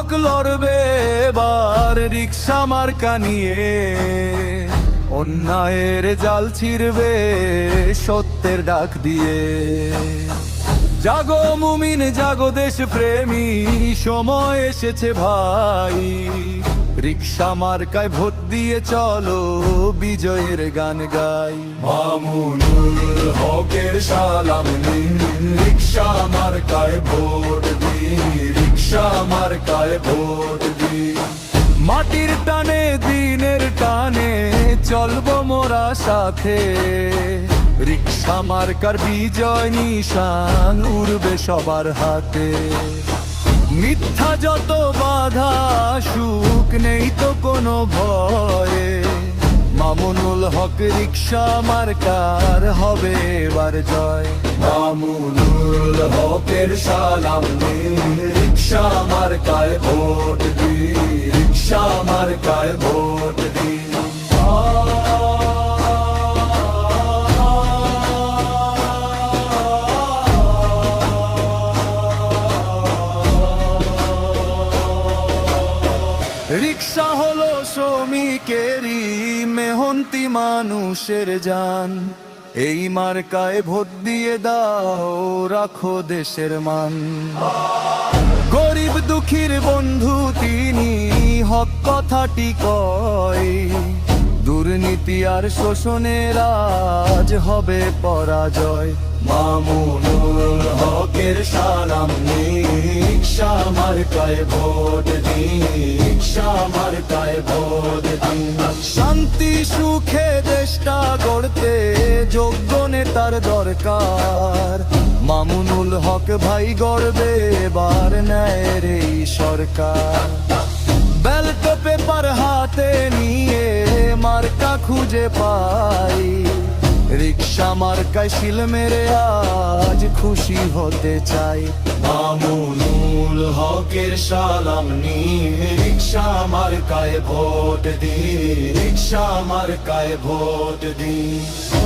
হক লড়বে, এবার রিক্সা মার্কা নিয়ে। অন্যায়ের জাল ছিড়বে, সত্যের ডাক দিয়ে। জাগো মুমিন, জাগো দেশ প্রেমী সময় এসেছে ভাই। রিক্সা মার্কায় ভোট দিয়ে চলো, বিজয়ের গান গাই। মামুনুল হকের সালাম রিক্সা মার্কায় ভোট মার্কায় ভোট মাটির টানে, দিনের টানে চলবো মোরা সাথে। রিক্সা মার্কার বিজয় নিশান উড়বে সবার হাতে। মিথ্যা যত বাধা সুখ নেই তো কোনো ভয়ে। মামুনুল হক রিক্সা মার্কার হবে এবার জয়। মামুনুল হকের সালাম রিক্সা মার্কায় ভোট দিন, রিক্সা মার্কায় ভোট দিন। রিক্সা হলো শ্রমিকেরই মেহন্তি মানুষের জান এই মার্কায় ভোট দিয়ে দাও, রাখো দেশের মান। গরিব দুঃখীর বন্ধু তিনি, হক কথাটি কয়। দুর্নীতি আর শোষণের আজ হবে পরাজয়। মামুনুল হকের সালাম রিক্সা মার্কায় ভোট দিন রিক্সা মার্কায় ভোট দিন শান্তি, সুখে দেশটা গড়তে যোগ্য নেতার দরকার। মামুনুল হক ভাই গড়বে এবার ন্যায়ের এই সরকার। ব্যালট পেপার হাতে নিয়ে মার্কা খুঁজে পাই। রিক্সা মার্কায় শিল মেরে আজ খুশি হতে চাই। মামুনুল হকের সালাম নিয়ে মার্কায় ভোট দি রিক্সা মার্কায় ভোট দি ও